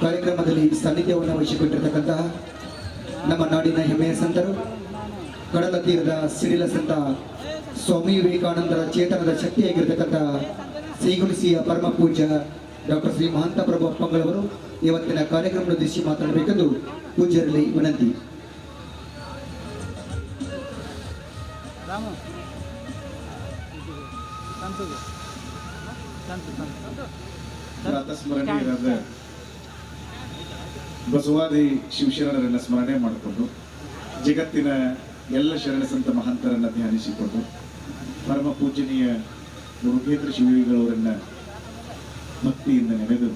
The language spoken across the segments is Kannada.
ಕಾರ್ಯಕ್ರಮದಲ್ಲಿ ಸಾನ್ನಿಧ್ಯವನ್ನು ವಹಿಸಿಕೊಂಡಿರತಕ್ಕಂತಹ ನಮ್ಮ ನಾಡಿನ ಹೆಮ್ಮೆಯ ಸಂತರು ಕಡಲ ತೀರದ ಸಿಡಿಲ ಸಂತ ಸ್ವಾಮಿ ವಿವೇಕಾನಂದರ ಚೇತನದ ಶಕ್ತಿಯಾಗಿರ್ತಕ್ಕಂಥ ಶ್ರೀಗುಣಿಸಿಯ ಪರಮ ಪೂಜ್ಯ ಡಾಕ್ಟರ್ ಶ್ರೀ ಮಹಾಂತ ಪ್ರಭು ಅಪ್ಪಂಗಳವರು ಇವತ್ತಿನ ಕಾರ್ಯಕ್ರಮದ ಉದ್ದೇಶಿಸಿ ಮಾತನಾಡಬೇಕೆಂದು ಪೂಜ್ಯರಲ್ಲಿ ವಿನಂತಿ. ರಾಮು ಸಂತುಗೆ ಸಂತು ಸಂತು ಪ್ರಾತಸ್ಮರಣೀಯರಾದ ಬಸವಾದಿ ಶಿವಶರಣರನ್ನ ಸ್ಮರಣೆ ಮಾಡಿಕೊಂಡು ಜಗತ್ತಿನ ಎಲ್ಲ ಶರಣ ಸಂತ ಮಹಂತರನ್ನ ಧ್ಯಾನಿಸಿಕೊಂಡು ಪರಮ ಪೂಜನೀಯ ಮುರುಘೇಂದ್ರ ಶಿವಿಗಳವರನ್ನ ಭಕ್ತಿಯಿಂದ ನೆನೆದು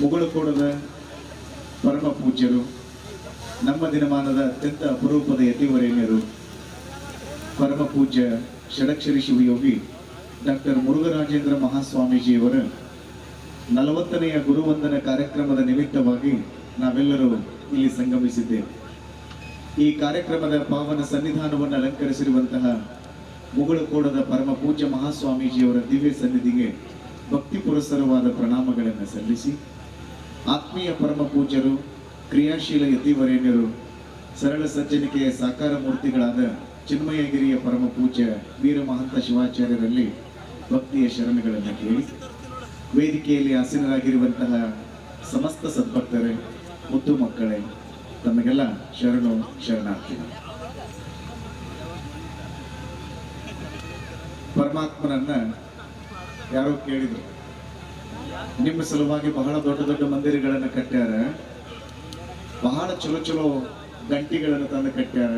ಮುಗುಳುಕೋಡದ ಪರಮ ಪೂಜ್ಯರು, ನಮ್ಮ ದಿನಮಾನದ ಅತ್ಯಂತ ಅಪರೂಪದ ಯತಿವರೇಣ್ಯರು, ಪರಮ ಪೂಜ್ಯ ಷಡಕ್ಷರಿ ಶಿವಯೋಗಿ ಡಾಕ್ಟರ್ ಮುರುಘರಾಜೇಂದ್ರ ಮಹಾಸ್ವಾಮೀಜಿಯವರ ನಲವತ್ತನೆಯ ಗುರುವಂದನ ಕಾರ್ಯಕ್ರಮದ ನಿಮಿತ್ತವಾಗಿ ನಾವೆಲ್ಲರೂ ಇಲ್ಲಿ ಸಂಗಮಿಸಿದ್ದೇವೆ. ಈ ಕಾರ್ಯಕ್ರಮದ ಪಾವನ ಸನ್ನಿಧಾನವನ್ನು ಅಲಂಕರಿಸಿರುವಂತಹ ಮುಗುಳುಕೋಡದ ಪರಮ ಪೂಜ್ಯ ಮಹಾಸ್ವಾಮೀಜಿಯವರ ದಿವ್ಯ ಸನ್ನಿಧಿಗೆ ಭಕ್ತಿ ಪುರಸ್ಸರವಾದ ಪ್ರಣಾಮಗಳನ್ನು ಸಲ್ಲಿಸಿ, ಆತ್ಮೀಯ ಪರಮ ಪೂಜ್ಯರು, ಕ್ರಿಯಾಶೀಲ ಯತಿವರೇಣ್ಯರು, ಸರಳ ಸಜ್ಜನಿಕೆಯ ಸಾಕಾರ ಮೂರ್ತಿಗಳಾದ ಚಿನ್ಮಯಗಿರಿಯ ಪರಮ ಪೂಜ್ಯ ವೀರ ಮಹಂತ ಶಿವಾಚಾರ್ಯರಲ್ಲಿ ಭಕ್ತಿಯ ಶರಣಗಳನ್ನು ಕೇಳಿ ವೇದಿಕೆಯಲ್ಲಿ ಆಸೀನರಾಗಿರುವಂತಹ ಸಮಸ್ತ ಸದ್ಭಕ್ತರೇ, ಮುದ್ದು ಮಕ್ಕಳೇ, ತಮಗೆಲ್ಲ ಶರಣು ಶರಣಾರ್ಥಿ. ಪರಮಾತ್ಮನನ್ನ ಯಾರೋ ಕೇಳಿದ್ರು, ನಿಮ್ಮ ಸಲುವಾಗಿ ಬಹಳ ದೊಡ್ಡ ದೊಡ್ಡ ಮಂದಿರಗಳನ್ನು ಕಟ್ಟ್ಯಾರ, ಬಹಳ ಚಲೋ ಚಲೋ ಗಂಟಿಗಳನ್ನು ತಂದು ಕಟ್ಟ್ಯಾರ,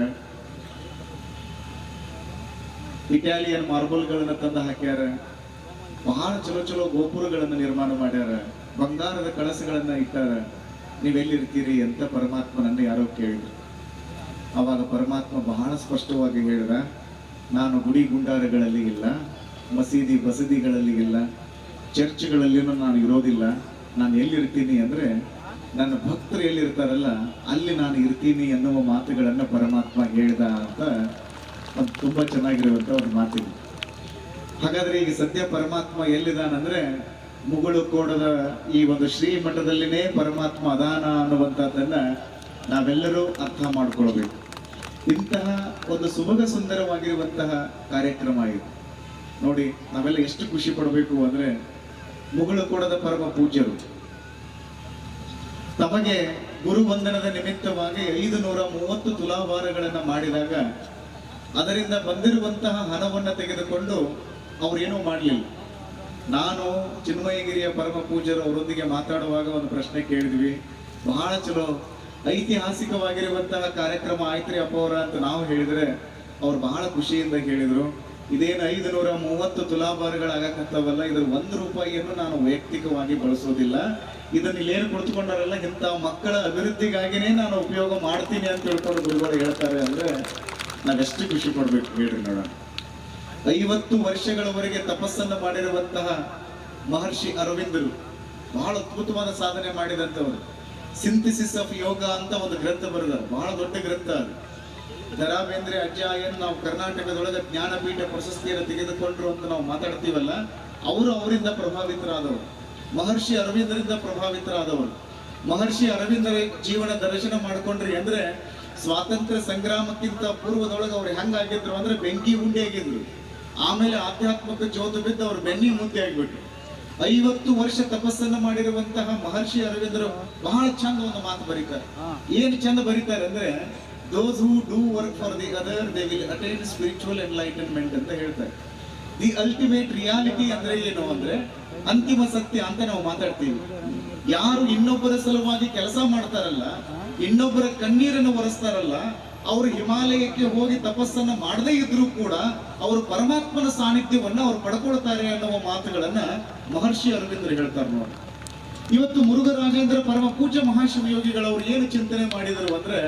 ಇಟಾಲಿಯನ್ ಮಾರ್ಬಲ್ಗಳನ್ನು ತಂದು ಹಾಕ್ಯಾರ ಬಹಳ ಚಲೋ ಚಲೋ ಗೋಪುರಗಳನ್ನು ನಿರ್ಮಾಣ ಮಾಡ್ಯಾರ. ಬಂಗಾರದ ಕಳಸಗಳನ್ನ ಇಟ್ಟಾರ. ನೀವೆಲ್ಲಿರ್ತೀರಿ ಅಂತ ಪರಮಾತ್ಮನನ್ನ ಯಾರೋ ಕೇಳಿದ್ರು. ಅವಾಗ ಪರಮಾತ್ಮ ಬಹಳ ಸ್ಪಷ್ಟವಾಗಿ ಹೇಳಿದ, ನಾನು ಗುಡಿ ಗುಂಡಾರಗಳಲ್ಲಿ ಇಲ್ಲ, ಮಸೀದಿ ಬಸದಿಗಳಲ್ಲಿ ಇಲ್ಲ, ಚರ್ಚ್ಗಳಲ್ಲಿನೂ ನಾನು ಇರೋದಿಲ್ಲ. ನಾನು ಎಲ್ಲಿರ್ತೀನಿ ಅಂದ್ರೆ, ನನ್ನ ಭಕ್ತರು ಎಲ್ಲಿರ್ತಾರಲ್ಲ, ಅಲ್ಲಿ ನಾನು ಇರ್ತೀನಿ ಎನ್ನುವ ಮಾತುಗಳನ್ನು ಪರಮಾತ್ಮ ಹೇಳಿದ ಅಂತ ಒಂದು ತುಂಬಾ ಚೆನ್ನಾಗಿರುವಂತ ಒಂದು ಮಾತಿದೆ. ಹಾಗಾದ್ರೆ ಈಗ ಸದ್ಯ ಪರಮಾತ್ಮ ಎಲ್ಲಿದಾನಂದ್ರೆ ಮುಗುಳು ಕೋಡದ ಈ ಒಂದು ಶ್ರೀಮಠದಲ್ಲಿನೇ ಪರಮಾತ್ಮ ಅದಾನ ಅನ್ನುವಂಥದ್ದನ್ನ ನಾವೆಲ್ಲರೂ ಅರ್ಥ ಮಾಡ್ಕೊಳ್ಬೇಕು. ಇಂತಹ ಒಂದು ಸುಮಗ ಸುಂದರವಾಗಿರುವಂತಹ ಕಾರ್ಯಕ್ರಮ ಇದು. ನೋಡಿ, ನಾವೆಲ್ಲ ಎಷ್ಟು ಖುಷಿ ಪಡಬೇಕು ಅಂದ್ರೆ ಮುಗುಳುಕೋಡದ ಪರಮ ಪೂಜ್ಯರು. ತಮಗೆ ಗುರುವಂದನದ ನಿಮಿತ್ತವಾಗಿ ಐದು ನೂರ ಮೂವತ್ತು ತುಲಾಭಾರಗಳನ್ನು ಮಾಡಿದಾಗ ಅದರಿಂದ ಬಂದಿರುವಂತಹ ಹಣವನ್ನು ತೆಗೆದುಕೊಂಡು ಅವ್ರೇನೂ ಮಾಡಲಿಲ್ಲ ನಾನು ಚಿನ್ಮಯಗಿರಿಯ ಪರಮ ಪೂಜರವರೊಂದಿಗೆ ಮಾತಾಡುವಾಗ ಒಂದು ಪ್ರಶ್ನೆ ಕೇಳಿದ್ವಿ. ಬಹಳ ಚಲೋ. ಐತಿಹಾಸಿಕವಾಗಿರುವಂತಹ ಕಾರ್ಯಕ್ರಮ ಆಯ್ತ್ರಿ ಅಪ್ಪ ಅವರ ಅಂತ ನಾವು ಹೇಳಿದ್ರೆ ಅವ್ರು ಬಹಳ ಖುಷಿಯಿಂದ ಹೇಳಿದರು. ಇದೇನು ಐದು ನೂರ ಮೂವತ್ತು ತುಲಾಭಾರಗಳಾಗಕ್ಕಂಥವಲ್ಲ ಇದ್ರ ಒಂದು ರೂಪಾಯಿಯನ್ನು ನಾನು ವೈಯಕ್ತಿಕವಾಗಿ ಬಳಸೋದಿಲ್ಲ. ಇದನ್ನ ಇಲ್ಲೇನು ಕುಳಿತುಕೊಂಡಾರಲ್ಲ ಇಂಥ ಮಕ್ಕಳ ಅಭಿವೃದ್ಧಿಗಾಗಿನೇ ನಾನು ಉಪಯೋಗ ಮಾಡ್ತೀನಿ ಅಂತ ತಿಳ್ಕೊಂಡು ಗುರುಗಳು ಹೇಳ್ತಾರೆ ಅಂದ್ರೆ ನಾವೆಷ್ಟು ಖುಷಿ ಪಡ್ಬೇಕು ಹೇಳ್ರಿ ನೋಡೋಣ. ಐವತ್ತು ವರ್ಷಗಳವರೆಗೆ ತಪಸ್ಸನ್ನು ಮಾಡಿರುವಂತಹ ಮಹರ್ಷಿ ಅರವಿಂದರು. ಬಹಳ ಅದ್ಭುತವಾದ ಸಾಧನೆ ಮಾಡಿದಂಥವರು. ಸಿಂಥಿಸಿಸ್ ಆಫ್ ಯೋಗ ಅಂತ ಒಂದು ಗ್ರಂಥ ಬರೆದ ಬಹಳ ದೊಡ್ಡ ಗ್ರಂಥ ಅದು. ದರಾ ಬೇಂದ್ರೆ ಅಜ್ಜಾಯನ್ ನಾವು ಕರ್ನಾಟಕದೊಳಗೆ ಜ್ಞಾನಪೀಠ ಪ್ರಶಸ್ತಿಯನ್ನು ತೆಗೆದುಕೊಂಡ್ರು ಅಂತ ನಾವು ಮಾತಾಡ್ತೀವಲ್ಲ, ಅವರು ಅವರಿಂದ ಪ್ರಭಾವಿತರಾದವರು. ಮಹರ್ಷಿ ಅರವಿಂದರಿಂದ ಪ್ರಭಾವಿತರಾದವರು. ಮಹರ್ಷಿ ಅರವಿಂದರ ಜೀವನ ದರ್ಶನ ಮಾಡ್ಕೊಂಡ್ರಿ ಅಂದ್ರೆ ಸ್ವಾತಂತ್ರ್ಯ ಸಂಗ್ರಾಮಕ್ಕಿಂತ ಪೂರ್ವದೊಳಗೆ ಅವ್ರು ಹೆಂಗಾಗಿದ್ರು ಅಂದ್ರೆ ಬೆಂಕಿ ಉಂಡೆ ಆಗಿದ್ರು. ಆಮೇಲೆ ಆಧ್ಯಾತ್ಮಿಕ ಜ್ಯೋತ ಬಿದ್ದು ಅವ್ರ ಬೆನ್ನಿ ಮುದ್ದೆ ಆಗಿಬಿಟ್ರು. ಐವತ್ತು ವರ್ಷ ತಪಸ್ಸನ್ನ ಮಾಡಿರುವಂತಹ ಮಹರ್ಷಿ ಅರವಿಂದರು ಬಹಳ ಚಂದ ಒಂದು ಮಾತು ಬರೀತಾರೆ. ಏನು ಚಂದ ಬರೀತಾರೆ ಅಂದ್ರೆ those who do work for the other they will attain spiritual enlightenment ಅಂತ ಹೇಳ್ತಾರೆ. ದಿ ಅಲ್ಟಿಮೇಟ್ ರಿಯಾಲಿಟಿ ಅಂದ್ರೆ ಏನು ಅಂದ್ರೆ ಅಂತಿಮ ಸತ್ಯ ಅಂತ ನಾವು ಮಾತಾಡ್ತೀವಿ. ಯಾರು ಇನ್ನೊಬ್ಬರ ಸಲುವಾಗಿ ಕೆಲಸ ಮಾಡ್ತಾರಲ್ಲ ಇನ್ನೊಬ್ಬರ ಕಣ್ಣೀರನ್ನು ಒರೆಸ್ತಾರಲ್ಲ ಅವರು ಹಿಮಾಲಯಕ್ಕೆ ಹೋಗಿ ತಪಸ್ಸನ್ನ ಮಾಡದೇ ಇದ್ರೂ ಕೂಡ ಅವರು ಪರಮಾತ್ಮನ ಸಾನ್ನಿಧ್ಯವನ್ನ ಅವ್ರು ಪಡ್ಕೊಳ್ತಾರೆ ಅನ್ನುವ ಮಾತುಗಳನ್ನ ಮಹರ್ಷಿ ಅರವಿಂದರು ಹೇಳ್ತಾರೆ ನೋಡಿ. ಇವತ್ತು ಮುರುಘರಾಜೇಂದ್ರ ಪರಮ ಪೂಜ್ಯ ಮಹಾಶಿವಯೋಗಿಗಳವರು ಏನು ಚಿಂತನೆ ಮಾಡಿದರು ಅಂದ್ರೆ,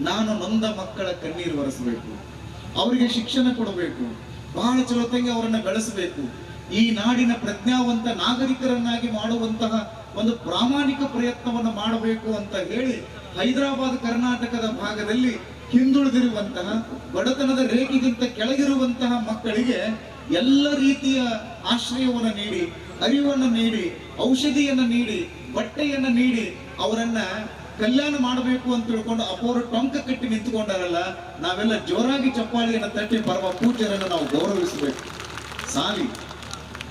ನಾನು ನೊಂದ ಮಕ್ಕಳ ಕಣ್ಣೀರು ಒರೆಸಬೇಕು, ಅವರಿಗೆ ಶಿಕ್ಷಣ ಕೊಡಬೇಕು, ಬಹಳ ಚಲೋತೆಗೆ ಅವರನ್ನ ಬೆಳೆಸಬೇಕು, ಈ ನಾಡಿನ ಪ್ರಜ್ಞಾವಂತ ನಾಗರಿಕರನ್ನಾಗಿ ಮಾಡುವಂತಹ ಒಂದು ಪ್ರಾಮಾಣಿಕ ಪ್ರಯತ್ನವನ್ನು ಮಾಡಬೇಕು ಅಂತ ಹೇಳಿ ಹೈದರಾಬಾದ್ ಕರ್ನಾಟಕದ ಭಾಗದಲ್ಲಿ ಹಿಂದುಳಿದಿರುವಂತಹ, ಬಡತನದ ರೇಖೆಗಿಂತ ಕೆಳಗಿರುವಂತಹ ಮಕ್ಕಳಿಗೆ ಎಲ್ಲ ರೀತಿಯ ಆಶ್ರಯವನ್ನು ನೀಡಿ, ಅರಿವನ್ನು ನೀಡಿ, ಔಷಧಿಯನ್ನು ನೀಡಿ, ಬಟ್ಟೆಯನ್ನು ನೀಡಿ ಅವರನ್ನ ಕಲ್ಯಾಣ ಮಾಡಬೇಕು ಅಂತ ತಿಳ್ಕೊಂಡು ಅಪೋರು ಟೊಂಕ ಕಟ್ಟಿ ನಿಂತುಕೊಂಡಾರಲ್ಲ, ನಾವೆಲ್ಲ ಜೋರಾಗಿ ಚಪ್ಪಾಳಿಯನ್ನು ತಟ್ಟಿ ಪರಮ ಪೂಜರನ್ನು ನಾವು ಗೌರವಿಸಬೇಕು. ಸಾಲಿ,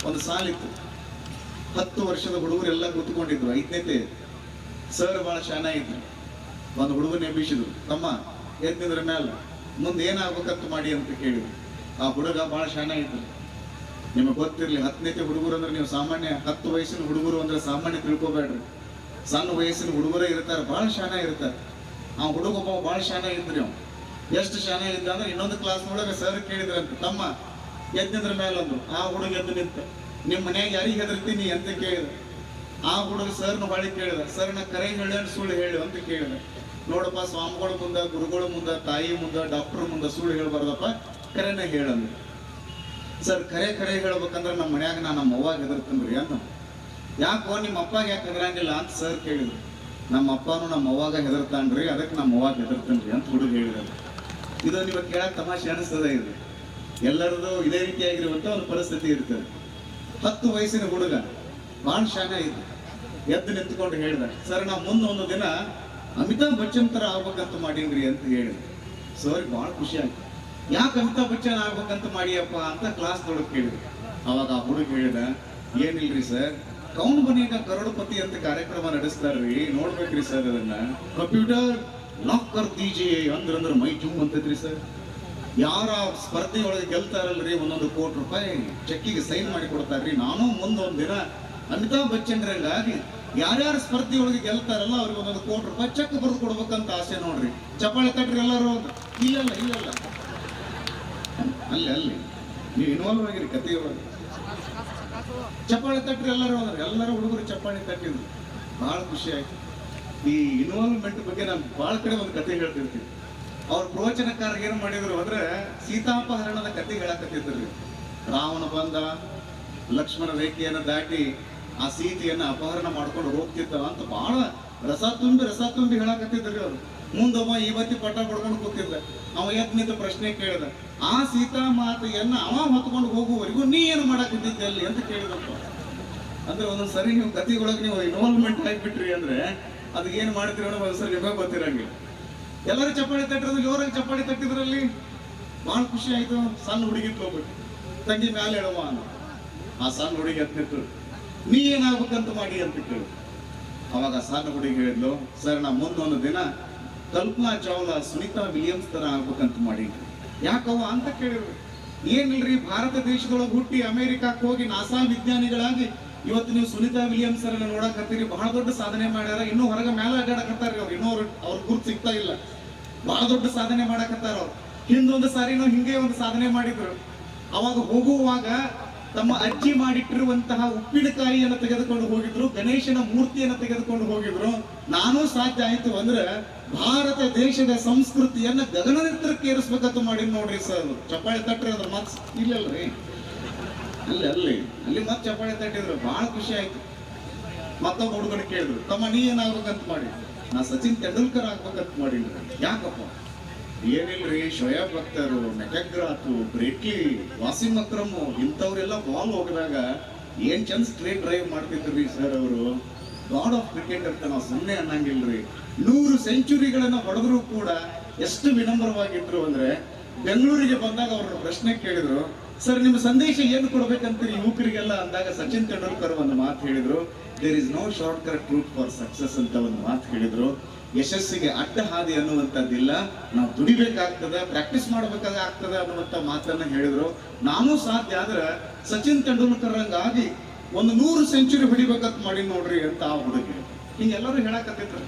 ಒಂದು ಸಾಲಿತ್ತು. ಹತ್ತು ವರ್ಷದ ಹುಡುಗರೆಲ್ಲ ಕೂತ್ಕೊಂಡಿದ್ರು. ಐದನೇತೆ ಸರ್ ಬಹಳ ಶಾನ ಇದ್ರು. ಒಂದು ಹುಡುಗನ ಎಬ್ಬಿಸಿದ್ರು. ತಮ್ಮ ಎದ್ದಿದ್ರ ಮೇಲೆ ಮುಂದೆ ಏನಾಗ್ಬೇಕಂತ ಮಾಡಿ ಅಂತ ಕೇಳಿದ್ರು. ಆ ಹುಡುಗ ಬಹಳ ಶಾನ ಇದ್ರು. ನಿಮಗೆ ಗೊತ್ತಿರಲಿ ಹತ್ತನೇತಿ ಹುಡುಗರು ಅಂದ್ರೆ ನೀವು ಸಾಮಾನ್ಯ, ಹತ್ತು ವಯಸ್ಸಿನ ಹುಡುಗರು ಅಂದ್ರೆ ಸಾಮಾನ್ಯ ತಿಳ್ಕೊಬೇಡ್ರಿ. ಸಣ್ಣ ವಯಸ್ಸಿನ ಹುಡುಗರೇ ಇರ್ತಾರೆ ಬಹಳ ಶಾನ ಇರ್ತಾರೆ. ಆ ಹುಡುಗ ಬಹಳ ಶಾನ ಇದ್ರಿ ಅವ ಎಷ್ಟು ಶಾನ ಇದ್ದ ಅಂದ್ರೆ ಇನ್ನೊಂದು ಕ್ಲಾಸ್ ಒಳಗೆ ಸರ್ ಕೇಳಿದ್ರಂತ, ತಮ್ಮ ಎದ್ದಿದ್ರ ಮೇಲೊಂದು ಆ ಹುಡುಗ ಎದ್ದು ನಿಂತ ನಿಮ್ಮ ಮನೆಯಾಗ ಯಾರಿಗೆ ಹೆದರ್ತೀನಿ? ಅಂತ ಕೇಳಿದ. ಆ ಹುಡುಗ ಸರ್ನ ಬಾಳಿ ಕೇಳಿದ ಸರ್ನ ಕರೆ ಹೇಳಿ ಸುಳ್ಳು ಹೇಳು ಅಂತ ಕೇಳಿದ. ನೋಡಪ್ಪ, ಸ್ವಾಮಿಗಳ ಮುಂದ, ಗುರುಗಳ ಮುಂದ, ತಾಯಿ ಮುಂದ, ಡಾಕ್ಟರ್ ಮುಂದ ಸುಳ್ಳು ಹೇಳ್ಬಾರ್ದಪ್ಪ, ಕರೆನ ಹೇಳಂದ್ರು ಸರ್, ಕರೆ ಕರೆ ಹೇಳ್ಬೇಕಂದ್ರೆ ನಮ್ಮ ಮನ್ಯಾಗ ನಾನು ನಮ್ಮ ಅವ್ವಾಗ ಹೆದರ್ತನ್ರಿ ಅಂತ. ಯಾಕೋ ನಿಮ್ಮ ಅಪ್ಪಾಗ ಯಾಕೆ ಹೆದರಂಗಿಲ್ಲ ಅಂತ ಸರ್ ಕೇಳಿದ್ರು. ನಮ್ಮ ಅಪ್ಪನು ನಮ್ಮ ಅವ್ವಾಗ ಹೆದರ್ತಾನ್ರಿ, ಅದಕ್ಕೆ ನಮ್ಮ ಅವ್ವಾಗ ಹೆದರ್ತನ್ರಿ ಅಂತ ಹುಡುಗ ಹೇಳಿದ್ರು ಇದು ನೀವು ಕೇಳಕ್ ತಮಾಷೆ ಅನಿಸ್ತದ ಇದು. ಎಲ್ಲರದು ಇದೇ ರೀತಿಯಾಗಿರುವಂತ ಒಂದು ಪರಿಸ್ಥಿತಿ ಇರ್ತದೆ ಹತ್ತು ವಯಸ್ಸಿನ ಹುಡುಗ ಭಾಳ ಶಾನ ಇದ್ದು ಎದ್ದು ನಿಂತ್ಕೊಂಡು ಹೇಳ್ದ, ಸರ್, ನಾ ಮುಂದೆ ಒಂದು ದಿನ ಅಮಿತಾಬ್ ಬಚ್ಚನ್ ತರ ಆಗ್ಬೇಕಂತ ಮಾಡೀನ್ರಿ ಅಂತ ಹೇಳಿ ಸರ್, ಭಾಳ ಖುಷಿ ಆಯ್ತು. ಯಾಕೆ ಅಮಿತಾಬ್ ಬಚ್ಚನ್ ಆಗ್ಬೇಕಂತ ಮಾಡಿಯಪ್ಪ ಅಂತ ಕ್ಲಾಸ್ ದೊಡ್ಡ ಕೇಳಿದ್ರು. ಅವಾಗ ಆ ಹುಡುಗ ಹೇಳಿದ, ಏನಿಲ್ರಿ ಸರ್, ಕೌನ್ ಬನಿಯಾಗ ಕರೋಡಪತಿ ಅಂತ ಕಾರ್ಯಕ್ರಮ ನಡೆಸ್ತಾರ್ರಿ, ನೋಡ್ಬೇಕ್ರಿ ಸರ್ ಅದನ್ನ. ಕಂಪ್ಯೂಟರ್ ಲಾಕ್ ಕರ್ ದೀಜಿ ಅಂದ್ರ ಅಂದ್ರ ಮೈ ಜುಮ್ ಅಂತೈತ್ರಿ ಸರ್. ಯಾರ ಸ್ಪರ್ಧೆ ಒಳಗೆ ಗೆಲ್ತಾರಲ್ರಿ, ಒಂದೊಂದು ಕೋಟಿ ರೂಪಾಯಿ ಚೆಕ್ಕಿಗೆ ಸೈನ್ ಮಾಡಿ ಕೊಡ್ತಾರ್ರಿ. ನಾನು ಮುಂದೊಂದು ದಿನ ಅಮಿತಾಬ್ ಬಚ್ಚನ್ರಂಗಾಗಿ ಯಾರ್ಯಾರ ಸ್ಪರ್ಧೆ ಒಳಗೆ ಗೆಲ್ತಾರಲ್ಲ ಅವ್ರಿಗೆ ಒಂದೊಂದು ಕೋಟಿ ರೂಪಾಯಿ ಚೆಕ್ ಬರೆದು ಕೊಡ್ಬೇಕಂತ ಆಸೆ ನೋಡ್ರಿ. ಚಪ್ಪಾಳೆ ತಟ್ರಿ ಎಲ್ಲರೂ ಅಂತ. ಇಲ್ಲಲ್ಲ ಇಲ್ಲಲ್ಲ. ಅಲ್ಲಿ ಅಲ್ಲಿ. ನೀವು ಇನ್ವಾಲ್ವ್ ಆಗಿರಿ ಕಥೆಯೊಳಗೆ. ಚಪ್ಪಾಳೆ ತಟ್ರಿ ಎಲ್ಲರೂ ಅಂದ್ರೆ ಎಲ್ಲರೂ ಹುಡುಗರು ಚಪ್ಪಾಳೆ ತಟ್ಟಿದ್ರು. ಬಹಳ ಖುಷಿ ಆಯ್ತು. ಈ ಇನ್ವಾಲ್ವ್ಮೆಂಟ್ ಬಗ್ಗೆ ನಾನು ಬಹಳ ಕಡೆ ಒಂದು ಕತೆ ಹೇಳ್ತಿರ್ತೀನಿ. ಅವ್ರ ಪ್ರವಚನಕಾರ ಏನ್ ಮಾಡಿದ್ರು ಅಂದ್ರೆ ಸೀತಾಪಹರಣದ ಕತೆ ಹೇಳಕತ್ತಿದ್ರಿ. ರಾವಣ ಬಂದ, ಲಕ್ಷ್ಮಣ ರೇಖೆಯನ್ನು ದಾಟಿ ಆ ಸೀತೆಯನ್ನ ಅಪಹರಣ ಮಾಡ್ಕೊಂಡು ಹೋಗ್ತಿದ್ದ ಅಂತ ಬಹಳ ರಸ ತುಂಬಿ ರಸ ತುಂಬಿ ಹೇಳಕತ್ತಿದ್ರಿ ಅವ್ರು ಮುಂದೊಬ್ಬ ಇವತ್ತಿ ಪಟ್ಟ ಪಡ್ಕೊಂಡು ಕೂತಿದ್ದ ಅವ ಯತ್ನಿತ ನಿಂತ ಪ್ರಶ್ನೆ ಕೇಳಿದ, ಆ ಸೀತಾ ಮಾತೆಯನ್ನ ಅವ ಹೊತ್ಕೊಂಡು ಹೋಗುವವರೆಗೂ ನೀ ಏನು ಮಾಡಕತ್ತಿದ್ದೆ ಅಲ್ಲಿ ಅಂತ ಕೇಳಿದಪ್ಪ. ಅಂದ್ರೆ ಒಂದೊಂದು ಸರಿ ನೀವು ಕತಿಗೊಳಗೆ ನೀವು ಇನ್ವಾಲ್ವ್ಮೆಂಟ್ ಆಗಿಬಿಟ್ರಿ ಅಂದ್ರೆ ಅದಕ್ಕೆ ಏನು ಮಾಡ್ತೀರಿ ಅನ್ನೋ ಒಂದ್ಸರಿ ನಿಮಗೆ ಗೊತ್ತಿರಂಗಿಲ್ಲ. ಎಲ್ಲರೂ ಚಪ್ಪಾಳಿ ತಟ್ಟಿರೋದು ಜೋರಾಗಿ ಚಪ್ಪಾಳಿ ತಟ್ಟಿದ್ರಲ್ಲಿ ಬಹಳ ಖುಷಿ ಆಯ್ತು, ಸಣ್ಣ ಹುಡುಗಿ ಹೋಗ್ಬಿಟ್ಟು ತಂಗಿ ಮ್ಯಾಲೆ ಹೇಳುವ ಆ ಸಣ್ಣ ಹುಡುಗಿ ಹತ್ತಿತ್ತು ನೀ ಏನಾಗ್ಬೇಕಂತ ಮಾಡಿ ಅಂತ ಕೇಳು. ಅವಾಗ ಸಣ್ಣ ಹುಡುಗಿ ಹೇಳಿದ್ಲು, ಸರ್, ನಾ ಮುಂದೊಂದು ದಿನ ಕಲ್ಪನಾ ಚಾವ್ಲಾ, ಸುನಿತಾ ವಿಲಿಯಮ್ಸ್ ತರ ಆಗ್ಬೇಕಂತ ಮಾಡಿ ಯಾಕವ್ವ ಅಂತ ಕೇಳಿದ್ರು ಏನಿಲ್ರಿ, ಭಾರತ ದೇಶದೊಳಗೆ ಹುಟ್ಟಿ ಅಮೆರಿಕಕ್ಕೆ ಹೋಗಿ ನಾಸಾ ವಿಜ್ಞಾನಿಗಳಾಗಿ ಇವತ್ತು ನೀವು ಸುನಿತಾ ವಿಲಿಯಮ್ಸ್ ಅನ್ನ ನೋಡಕತ್ತೀರಿ. ಬಹಳ ದೊಡ್ಡ ಸಾಧನೆ ಮಾಡ್ಯಾರ. ಇನ್ನೂ ಹೊರಗೆ ಮೇಲೆ ಅಡ್ಡಾಡಕತ್ತಾರ ಅವ್ರು. ಇನ್ನೂ ಅವ್ರ ಅವ್ರ ಗುರುತು ಸಿಗ್ತಾ ಇಲ್ಲ. ಬಹಳ ದೊಡ್ಡ ಸಾಧನೆ ಮಾಡಕತ್ತಾರ ಅವ್ರು. ಹಿಂದೊಂದು ಸಾರಿನೂ ಹಿಂಗೆ ಒಂದು ಸಾಧನೆ ಮಾಡಿದ್ರು. ಅವಾಗ ಹೋಗುವಾಗ ತಮ್ಮ ಅಜ್ಜಿ ಮಾಡಿಟ್ಟಿರುವಂತಹ ಉಪ್ಪಿನಕಾಯಿಯನ್ನು ತೆಗೆದುಕೊಂಡು ಹೋಗಿದ್ರು, ಗಣೇಶನ ಮೂರ್ತಿಯನ್ನು ತೆಗೆದುಕೊಂಡು ಹೋಗಿದ್ರು. ನಾನು ಸಾಧ್ಯ ಆಯ್ತು ಅಂದ್ರೆ ಭಾರತ ದೇಶದ ಸಂಸ್ಕೃತಿಯನ್ನ ಗಗನನೆತ್ತರಕ್ಕೆ ಏರಿಸ್ಬೇಕಂತ ಮಾಡಿ ನೋಡ್ರಿ ಸರ್. ಚಪ್ಪಾಳೆ ತಟ್ರಿ ಅದ್ರ ಮತ್ ಇಲ್ಲಲ್ರಿ. ಅಲ್ಲಿ ಅಲ್ಲಿ ಅಲ್ಲಿ ಮತ್ತೆ ಚಪ್ಪಾಳೆ ತಟ್ಟಿದ್ರು. ಬಹಳ ಖುಷಿ ಆಯ್ತು. ಮತ್ತೊಬ್ಬ ಹುಡುಗನ ಕೇಳಿದ್ರು, ತಮ್ಮ ನೀ ಏನಾಗ್ಬೇಕಂತ ಮಾಡಿ ನಾ ಸಚಿನ್ ತೆಂಡೂಲ್ಕರ್ ಆಗ್ಬೇಕಂತ ಮಾಡಿ ಯಾಕಪ್ಪ? ಏನಿಲ್ರಿ ಶ್ರೇಯಾ ಭಕ್ತರು, ಮೆಟಗ್ರಾತು ಬ್ರೇಕ್ಲಿ ವಾಸಿಮ್ ಅಕ್ರಮು, ಇಂಥವ್ರೆಲ್ಲ ಬಾಲ್ ಹೋಗಿದಾಗ ಏನ್ ಚಂದ ಸ್ಟ್ರೇಟ್ ಡ್ರೈವ್ ಮಾಡ್ತಿದ್ರಿ ಸರ್ ಅವರು? ಗಾಡ್ ಆಫ್ ಕ್ರಿಕೆಟ್ ಅಂತ ನಾವು ಸುಮ್ಮನೆ ಅನ್ನಂಗಿಲ್ರಿ. ನೂರು ಸೆಂಚುರಿಗಳನ್ನ ಹೊಡೆದ್ರು ಕೂಡ ಎಷ್ಟು ವಿನಮ್ರವಾಗಿದ್ರು ಅಂದ್ರೆ ಬೆಂಗಳೂರಿಗೆ ಬಂದಾಗ ಅವ್ರನ್ನ ಪ್ರಶ್ನೆ ಕೇಳಿದ್ರು ಸರ್ ನಿಮ್ಮ ಸಂದೇಶ ಏನು ಕೊಡ್ಬೇಕಂತೀರಿ ಯುವಕರಿಗೆಲ್ಲ? ಅಂದಾಗ ಸಚಿನ್ ತೆಂಡೂಲ್ಕರ್ ಒಂದು ಮಾತು ಹೇಳಿದ್ರು there is no short cut route for success ಅಂತ ಒಂದು ಮಾತು ಹೇಳಿದ್ರು. ಯಶಸ್ಸಿಗೆ ಅಡ್ಡ ಹಾದಿ ಅನ್ನುವಂಥದ್ದಿಲ್ಲ. ನಾವು ದುಡಿಬೇಕಾಗ್ತದೆ ಪ್ರಾಕ್ಟೀಸ್ ಮಾಡಬೇಕಾಗ ಆಗ್ತದೆ ಅನ್ನುವಂಥ ಮಾತನ್ನ ಹೇಳಿದ್ರು. ನಾನು ಸಾಧ್ಯ ಆದ್ರೆ ಸಚಿನ್ ತೆಂಡೂಲ್ಕರ್ ಆಗಿ ಒಂದು ನೂರು ಸೆಂಚುರಿ ಹೊಡಿಬೇಕಂತ ಮಾಡಿ ನೋಡ್ರಿ ಅಂತ ಆ ಹುಡುಗಿ. ಹಿಂಗೆಲ್ಲರೂ ಹೇಳಕತ್ತಿದ್ರು.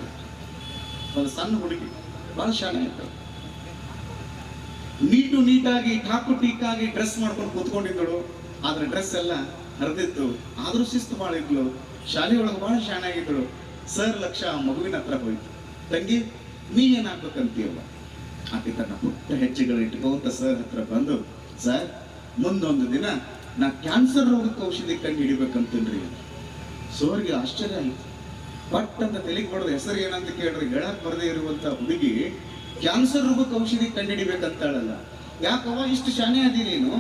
ಒಂದು ಸಣ್ಣ ಹುಡುಗಿ, ಬಹಳ ಶಾಲೆ ಆಯ್ತು ನೀಟು ನೀಟಾಗಿ, ಠಾಕು ಟೀಕಾಗಿ ಡ್ರೆಸ್ ಮಾಡ್ಕೊಂಡು ಕೂತ್ಕೊಂಡಿದ್ದಳು. ಆದ್ರೆ ಡ್ರೆಸ್ ಎಲ್ಲ ಹರಿದಿತ್ತು. ಆದ್ರೂ ಶಿಸ್ತು ಭಾಳ ಇದ್ಲು ಶಾಲೆ ಒಳಗೆ ಬಹಳ ಶಾಣಾಗಿದ್ದಳು ಸರ್ ಲಕ್ಷ ಮಗುವಿನ ಹತ್ರ ಹೋಯ್ತು. ತಂಗಿ ನೀ ಏನಾಗ್ಬೇಕಂತೀವ ಆಕೆ ತನ್ನ ಪುಟ್ಟ ಹೆಜ್ಜೆಗಳು ಇಟ್ಕೊಂತ ಸರ್ ಹತ್ರ ಬಂದು, ಸರ್, ಮುಂದೊಂದು ದಿನ ನಾ ಕ್ಯಾನ್ಸರ್ ರೋಗಕ್ಕೆ ಔಷಧಿ ಕಂಡು ಹಿಡಿಬೇಕಂತನ್ರಿ ಸೋರ್ಗೆ ಆಶ್ಚರ್ಯ ಆಯ್ತು. ಪಟ್ ಅಂತ ತೆಲಿಗೆ ಹೊಡೆದ ಹೆಸರು ಏನಂತ ಕೇಳ್ರಿ ಹೇಳಕ್ ಬರದೇ ಇರುವಂತ ಹುಡುಗಿ ಕ್ಯಾನ್ಸರ್ ರೋಗಕ್ಕೆ ಔಷಧಿ ಕಂಡು ಹಿಡಿಬೇಕಂತಾಳಲ್ಲ ಯಾಕವ್ವ, ಇಷ್ಟು ಶಾನೆ ಅದಿ ನೀನು?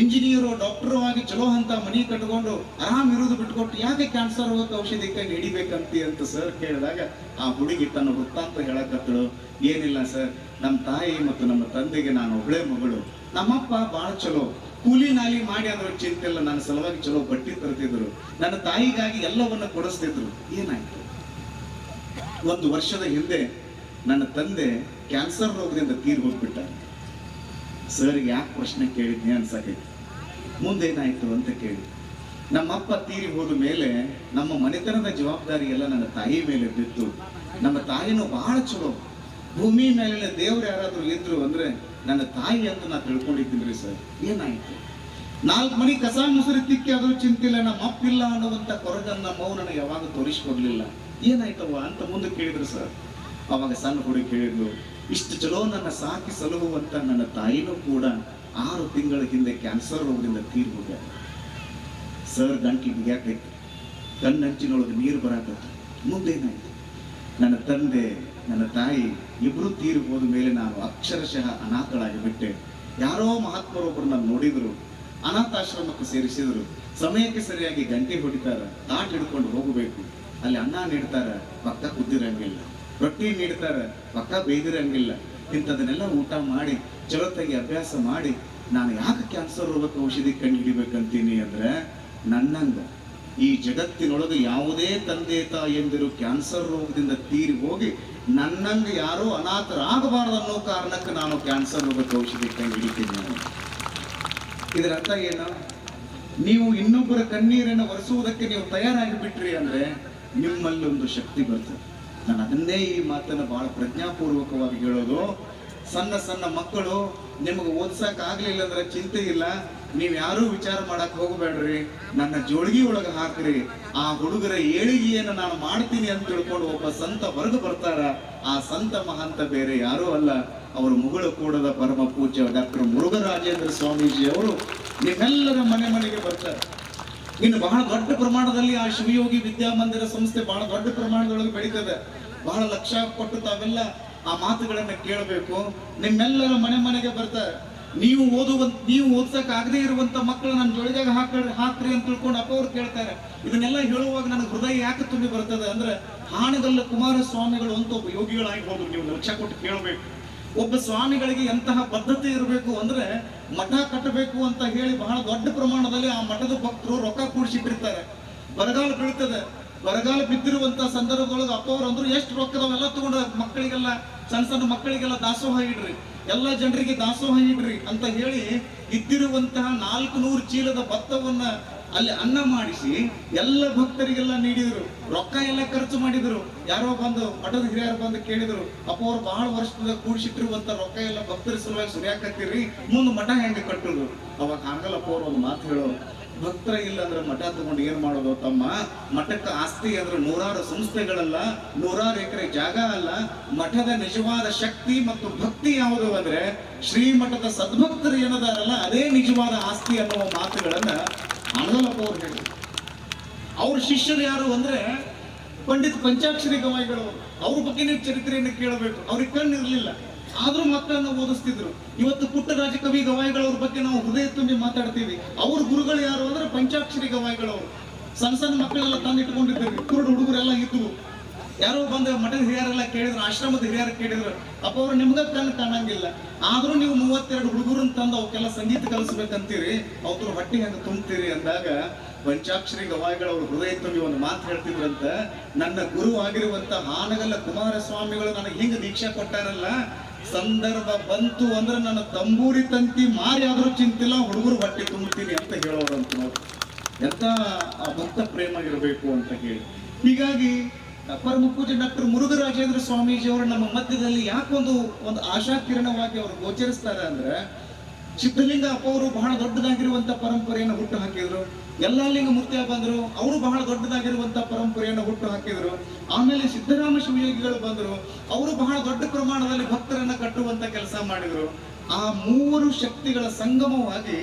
ಇಂಜಿನಿಯರು, ಡಾಕ್ಟರು ಆಗಿ ಚಲೋ ಅಂತ ಮನಿ ಕಟ್ಕೊಂಡು ಆರಾಮ್ ಇರೋದು ಬಿಟ್ಕೊಟ್ಟು ಯಾಕೆ ಕ್ಯಾನ್ಸರ್ ರೋಗಕ್ಕೆ ಔಷಧಿ ಕೈ ಹಿಡಿಬೇಕಂತಿ ಅಂತ ಸರ್ ಕೇಳಿದಾಗ, ಆ ಹುಡುಗಿ ತನ್ನ ವೃತ್ತಾಂತ ಹೇಳಕತ್ತಳು, ಏನಿಲ್ಲ ಸರ್ ನಮ್ಮ ತಾಯಿ ಮತ್ತು ನಮ್ಮ ತಂದೆಗೆ ನಾನು ಒಬ್ಳೆ ಮಗಳು, ನಮ್ಮಪ್ಪ ಬಹಳ ಚಲೋ, ಕೂಲಿ ನಾಲಿ ಮಾಡಿ ಅದ್ರ ಚಿಂತೆ ಇಲ್ಲ, ನನ್ನ ಸಲುವಾಗಿ ಚಲೋ ಬಟ್ಟಿ ತರ್ತಿದ್ರು, ನನ್ನ ತಾಯಿಗಾಗಿ ಎಲ್ಲವನ್ನ ಕೊಡಿಸ್ತಿದ್ರು, ಏನಾಯ್ತು? ಒಂದು ವರ್ಷದ ಹಿಂದೆ ನನ್ನ ತಂದೆ ಕ್ಯಾನ್ಸರ್ ರೋಗದಿಂದ ತೀರ್ ಹೋಗ್ಬಿಟ್ಟ ಸರ್ ಯಾಕೆ ಪ್ರಶ್ನೆ ಕೇಳಿದ್ನಿ ಅನ್ಸಕೈತಿ. ಮುಂದೇನಾಯ್ತು ಅಂತ ಕೇಳಿ. ನಮ್ಮಪ್ಪ ತೀರಿ ಹೋದ ಮೇಲೆ ನಮ್ಮ ಮನೆತನದ ಜವಾಬ್ದಾರಿ ಎಲ್ಲ ನನ್ನ ತಾಯಿ ಮೇಲೆ ಬಿತ್ತು. ನಮ್ಮ ತಾಯಿನೂ ಬಹಳ ಚಲೋ. ಭೂಮಿ ಮೇಲೆ ದೇವ್ರು ಯಾರಾದ್ರೂ ಇದ್ರು ಅಂದ್ರೆ ನನ್ನ ತಾಯಿ ಅಂತ ನಾ ತಿಳ್ಕೊಂಡಿದ್ದೀನಿ ಸರ್. ಏನಾಯ್ತು? ನಾಲ್ಕು ಮನಿ ಕಸ ಮುಸುರಿ ತಿಕ್ಕಿ ಚಿಂತೆ ಚಿಂತಿಲ್ಲ ನಮ್ಮ ಅಪ್ಪಿಲ್ಲ ಅನ್ನುವಂತ ಕೊರಗನ್ನ ಮೌನ ಯಾವಾಗ ತೋರಿಸ್ಕೊಡ್ಲಿಲ್ಲ. ಏನಾಯ್ತವ ಅಂತ ಮುಂದೆ ಕೇಳಿದ್ರು ಸರ್. ಅವಾಗ ಸಣ್ಣ ಹುಡುಗಿ ಕೇಳಿದ್ಲು ಇಷ್ಟು ಚಲೋ ನನ್ನ ಸಾಕಿ ಸಲಹುವಂತ ನನ್ನ ತಾಯಿನೂ ಕೂಡ ಆರು ತಿಂಗಳ ಹಿಂದೆ ಕ್ಯಾನ್ಸರ್ ರೋಗದಿಂದ ತೀರ್ಬೋದ ಸರ್ ಗಂಟ್ಲಿ ತನ್ನ ಕಣ್ಣಂಚಿನೊಳಗೆ ನೀರು ಬರಾಕತ್ತು ಮುಂದೇನಾಯ್ತು? ನನ್ನ ತಂದೆ, ನನ್ನ ತಾಯಿ ಇಬ್ರು ತೀರು ಹೋದ ಮೇಲೆ ನಾನು ಅಕ್ಷರಶಃ ಅನಾಥಳಾಗಿ ಬಿಟ್ಟೆ. ಯಾರೋ ಮಹಾತ್ಮರೊಬ್ಬರು ನಾನು ನೋಡಿದ್ರು, ಅನಾಥಾಶ್ರಮಕ್ಕೆ ಸೇರಿಸಿದ್ರು. ಸಮಯಕ್ಕೆ ಸರಿಯಾಗಿ ಗಂಟೆ ಹೊಡಿತಾರ ತಾಟ್ ಹಿಡ್ಕೊಂಡು ಹೋಗಬೇಕು. ಅಲ್ಲಿ ಅನ್ನ ನೀಡ್ತಾರ, ಪಕ್ಕ ಕುದ್ದಿರಂಗಿಲ್ಲ. ರೊಟ್ಟಿ ನೀಡ್ತಾರೆ. ಪಕ್ಕ ಬೇದಿರಂಗಿಲ್ಲ. ಇಂಥದನ್ನೆಲ್ಲ ಊಟ ಮಾಡಿ ಚಲೋತ್ತಾಗಿ ಅಭ್ಯಾಸ ಮಾಡಿ, ನಾನು ಯಾಕೆ ಕ್ಯಾನ್ಸರ್ ರೋಗಕ್ಕೆ ಔಷಧಿ ಕಂಡು ಹಿಡಿಬೇಕಂತೀನಿ ಅಂದ್ರೆ, ನನ್ನಂಗ. ಈ ಜಗತ್ತಿನೊಳಗೆ ಯಾವುದೇ ತಂದೆ ತಾಯಿಯಂದಿರು ಕ್ಯಾನ್ಸರ್ ರೋಗದಿಂದ ತೀರಿ ಹೋಗಿ, ನನ್ನಂಗ ಯಾರೂ ಅನಾಥರಾಗಬಾರದು ಅನ್ನೋ ಕಾರಣಕ್ಕೆ ನಾನು ಕ್ಯಾನ್ಸರ್ ರೋಗಕ್ಕೆ ಔಷಧಿ ಕಂಡು ಹಿಡಿತೀನಿ. ಇದರ ಅರ್ಥ ಏನು? ನೀವು ಇನ್ನೊಬ್ಬರ ಕಣ್ಣೀರನ್ನು ಒರೆಸುವುದಕ್ಕೆ ನೀವು ತಯಾರಾಗಿ ಬಿಟ್ರಿ ಅಂದ್ರೆ ನಿಮ್ಮಲ್ಲಿ ಒಂದು ಶಕ್ತಿ ಬರ್ತದೆ. ನಾನು ಅದನ್ನೇ ಈ ಮಾತನ್ನು ಬಹಳ ಪ್ರಜ್ಞಾಪೂರ್ವಕವಾಗಿ ಹೇಳೋದು. ಸಣ್ಣ ಸಣ್ಣ ಮಕ್ಕಳು ನಿಮಗೆ ಓದ್ಸಕ್ ಆಗ್ಲಿಲ್ಲ ಅಂದ್ರೆ ಚಿಂತೆ ಇಲ್ಲ. ನೀವ್ ಯಾರೂ ವಿಚಾರ ಮಾಡಕ್ ಹೋಗಬೇಡ್ರಿ. ನನ್ನ ಜೋಳಿಗೆ ಒಳಗೆ ಹಾಕ್ರಿ. ಆ ಹುಡುಗರ ಏಳಿಗೆಯನ್ನು ನಾನು ಮಾಡ್ತೀನಿ ಅಂತ ತಿಳ್ಕೊಂಡು ಒಬ್ಬ ಸಂತ ಹೊರಗೆ ಬರ್ತಾರ. ಆ ಸಂತ ಮಹಂತ ಬೇರೆ ಯಾರೂ ಅಲ್ಲ. ಅವರು ಮುಗುಳು ಕೂಡದ ಪರಮ ಪೂಜ್ಯ ಡಾಕ್ಟರ್ ಮುರುಘರಾಜೇಂದ್ರ ಸ್ವಾಮೀಜಿ ಅವರು ನಿಮ್ಮೆಲ್ಲರ ಮನೆ ಮನೆಗೆ ಬರ್ತಾರೆ. ಇನ್ನು ಬಹಳ ದೊಡ್ಡ ಪ್ರಮಾಣದಲ್ಲಿ ಆ ಶಿವಯೋಗಿ ವಿದ್ಯಾಮಂದಿರ ಸಂಸ್ಥೆ ಬಹಳ ದೊಡ್ಡ ಪ್ರಮಾಣದೊಳಗೆ ಬೆಳೀತದೆ. ಬಹಳ ಲಕ್ಷ ಕೊಟ್ಟು ತಾವೆಲ್ಲ ಆ ಮಾತುಗಳನ್ನ ಕೇಳಬೇಕು. ನಿಮ್ಮೆಲ್ಲರ ಮನೆ ಮನೆಗೆ ಬರ್ತಾರೆ. ನೀವು ಓದುವ ನೀವು ಓದ್ಸಕ್ ಆಗದೆ ಇರುವಂತ ಮಕ್ಕಳು ನನ್ನ ಜೊಳಿದಾಗ ಹಾಕ ಹಾಕ್ರಿ ಅಂತ ತಿಳ್ಕೊಂಡು ಅಪ್ಪ ಅವ್ರು ಕೇಳ್ತಾರೆ. ಇದನ್ನೆಲ್ಲ ಹೇಳುವಾಗ ನನಗೆ ಹೃದಯ ಯಾಕೆ ತುಂಬಿ ಬರ್ತದೆ ಅಂದ್ರೆ ಹಾನಗಲ್ಲ ಕುಮಾರಸ್ವಾಮಿಗಳು ಅಂತ ಒಬ್ಬ ಯೋಗಿಗಳಾಗಿ ಹೋದ್ರು. ನೀವು ಲಕ್ಷ ಕೊಟ್ಟು ಕೇಳಬೇಕು. ಒಬ್ಬ ಸ್ವಾಮಿಗಳಿಗೆ ಎಂತಹ ಬದ್ಧತೆ ಇರಬೇಕು ಅಂದ್ರೆ ಮಠ ಕಟ್ಟಬೇಕು ಅಂತ ಹೇಳಿ ಬಹಳ ದೊಡ್ಡ ಪ್ರಮಾಣದಲ್ಲಿ ಆ ಮಠದ ಭಕ್ತರು ರೊಕ್ಕ ಕೂಡಿಸಿಟ್ಟಿರ್ತಾರೆ. ಬರಗಾಲ ಬೀಳ್ತದೆ. ಬರಗಾಲ ಬಿದ್ದಿರುವಂತ ಸಂದರ್ಭದೊಳಗೆ ಅಪ್ಪ ಅಂದ್ರು ಎಷ್ಟು ರೊಕ್ಕದವೆಲ್ಲ ತಗೊಂಡು ಮಕ್ಕಳಿಗೆಲ್ಲ ಸಣ್ಣ ಸಣ್ಣ ಮಕ್ಕಳಿಗೆಲ್ಲ ದಾಸೋಹ ಇಡ್ರಿ. ಎಲ್ಲ ಜನರಿಗೆ ದಾಸೋಹ ಇಡ್ರಿ ಅಂತ ಹೇಳಿ ಇದ್ದಿರುವಂತಹ ನಾಲ್ಕು ನೂರು ಚೀಲದ ಭತ್ತವನ್ನ ಅಲ್ಲಿ ಅನ್ನ ಮಾಡಿಸಿ ಎಲ್ಲ ಭಕ್ತರಿಗೆಲ್ಲ ನೀಡಿದ್ರು. ರೊಕ್ಕ ಎಲ್ಲ ಖರ್ಚು ಮಾಡಿದ್ರು. ಯಾರೋ ಬಂದು ಮಠದ ಹಿರಿಯರು ಬಂದು ಕೇಳಿದ್ರು, ಅಪ್ಪ ಅವ್ರು ಬಹಳ ವರ್ಷದಿಂದ ಕೂಡಿಸಿಟ್ಟಿರುವಂತ ರೊಕ್ಕ ಎಲ್ಲ ಭಕ್ತರ ಸಲುವಾಗಿ ಸುರಿಯಾಕತ್ತೀರಿ, ಮುಂದೆ ಮಠ ಹೆಂಗ ಕಟ್ಟುದು? ಅವಾಗ ಹಾಗಲ್ಲಪ್ಪ ಅವ್ರು ಒಂದು ಮಾತು ಹೇಳೋ, ಭಕ್ತರ ಇಲ್ಲ ಅಂದ್ರೆ ಮಠ ತಗೊಂಡು ಏನ್ ಮಾಡೋದು ತಮ್ಮ? ಮಠಕ್ಕೆ ಆಸ್ತಿ ಅಂದ್ರೆ ನೂರಾರು ಸಂಸ್ಥೆಗಳಲ್ಲ, ನೂರಾರು ಎಕರೆ ಜಾಗ ಅಲ್ಲ. ಮಠದ ನಿಜವಾದ ಶಕ್ತಿ ಮತ್ತು ಭಕ್ತಿ ಯಾವುದು ಅಂದ್ರೆ ಶ್ರೀಮಠದ ಸದ್ಭಕ್ತರು ಏನದಾರಲ್ಲ, ಅದೇ ನಿಜವಾದ ಆಸ್ತಿ ಅನ್ನುವ ಮಾತುಗಳನ್ನ ಅನಗಲಪ್ಪ ಅವ್ರು ಶಿಷ್ಯರು ಯಾರು ಅಂದ್ರೆ ಪಂಡಿತ್ ಪಂಚಾಕ್ಷರಿ ಗವಾಯಿಗಳು. ಅವ್ರ ಬಗ್ಗೆ ಚರಿತ್ರೆಯನ್ನು ಕೇಳಬೇಕು. ಅವ್ರಿಗೆ ಕಣ್ಣಿರಲಿಲ್ಲ. ಆದ್ರೂ ಮಕ್ಕಳನ್ನ ಓದಿಸ್ತಿದ್ರು. ಇವತ್ತು ಪುಟ್ಟರಾಜ ಕವಿ ಗವಾಯಿಗಳವ್ರ ಬಗ್ಗೆ ನಾವು ಹೃದಯ ತುಂಬಿ ಮಾತಾಡ್ತೀವಿ. ಅವ್ರ ಗುರುಗಳು ಯಾರು ಅಂದ್ರೆ ಪಂಚಾಕ್ಷರಿ ಗವಾಯಿಗಳವರು ಸಣ್ಣ ಸಣ್ಣ ಮಕ್ಕಳೆಲ್ಲ ತಂದಿಟ್ಕೊಂಡಿದ್ದೇವೆ ಕುರುಡು ಹುಡುಗರೆಲ್ಲ ಇದ್ವು. ಯಾರೋ ಬಂದ ಮಠದ ಹಿರಿಯರೆಲ್ಲ ಕೇಳಿದ್ರು, ಆಶ್ರಮದ ಹಿರಿಯರು ಕೇಳಿದ್ರು, ಅಪ್ಪ ಅವ್ರು ನಿಮ್ಗ ಕಣ್ಣು ಕಾಣಂಗಿಲ್ಲ. ಆದ್ರೂ ನೀವು ಮೂವತ್ತೆರಡು ಹುಡುಗರನ್ನ ತಂದು ಅವಕ್ಕೆಲ್ಲ ಸಂಗೀತ ಕಲಿಸ್ಬೇಕಂತೀರಿ, ಅವ್ರ ಹೊಟ್ಟೆ ಹೆಂಗ ತುಂಬ್ತೀರಿ ಅಂದಾಗ ಪಂಚಾಕ್ಷರಿ ಗವಾಯಿಗಳವರು ಹೃದಯ ತುಂಬಿ ಒಂದು ಮಾತು ಹೇಳ್ತಿದ್ರಂತ, ನನ್ನ ಗುರು ಆಗಿರುವಂತ ಹಾನಗಲ್ಲ ಕುಮಾರಸ್ವಾಮಿಗಳು ನನಗೆ ಹಿಂಗ ದೀಕ್ಷೆ ಕೊಟ್ಟಾರಲ್ಲ, ಸಂದರ್ಭ ಬಂತು ಅಂದ್ರೆ ನನ್ನ ತಂಬೂರಿ ತಂತಿ ಮಾರಿ ಆದ್ರೂ ಚಿಂತಿಲ್ಲ, ಹುಡುಗರು ಹೊಟ್ಟೆ ತುಂಬುತ್ತೀನಿ ಅಂತ ಹೇಳೋರಂತ ನೋಡಿ. ಎಂತ ಭಕ್ತ ಪ್ರೇಮ ಇರಬೇಕು ಅಂತ ಹೇಳಿ. ಹೀಗಾಗಿ ಪೂಜ್ಯ ಡಾಕ್ಟರ್ ಮುರುಘರಾಜೇಂದ್ರ ಸ್ವಾಮೀಜಿ ಅವರು ನಮ್ಮ ಮಧ್ಯದಲ್ಲಿ ಯಾಕೊಂದು ಒಂದು ಆಶಾಕಿರಣವಾಗಿ ಅವರು ಗೋಚರಿಸ್ತಾರೆ ಅಂದ್ರೆ ಸಿದ್ಧಲಿಂಗ ಅಪ್ಪ ಅವರು ಬಹಳ ದೊಡ್ಡದಾಗಿರುವಂತ ಪರಂಪರೆಯನ್ನು ಹುಟ್ಟು ಹಾಕಿದ್ರು. ಯಲ್ಲಾಲಿಂಗ ಮುತ್ಯ ಬಂದ್ರು, ಅವರು ಬಹಳ ದೊಡ್ಡದಾಗಿರುವಂತ ಪರಂಪರೆಯನ್ನು ಹುಟ್ಟು ಹಾಕಿದ್ರು. ಆಮೇಲೆ ಸಿದ್ದರಾಮ ಶಿವಯೋಗಿಗಳು ಬಂದ್ರು, ಅವರು ಬಹಳ ದೊಡ್ಡ ಪ್ರಮಾಣದಲ್ಲಿ ಭಕ್ತರನ್ನ ಕಟ್ಟುವಂತ ಕೆಲಸ ಮಾಡಿದ್ರು. ಆ ಮೂವರು ಶಕ್ತಿಗಳ ಸಂಗಮವಾಗಿ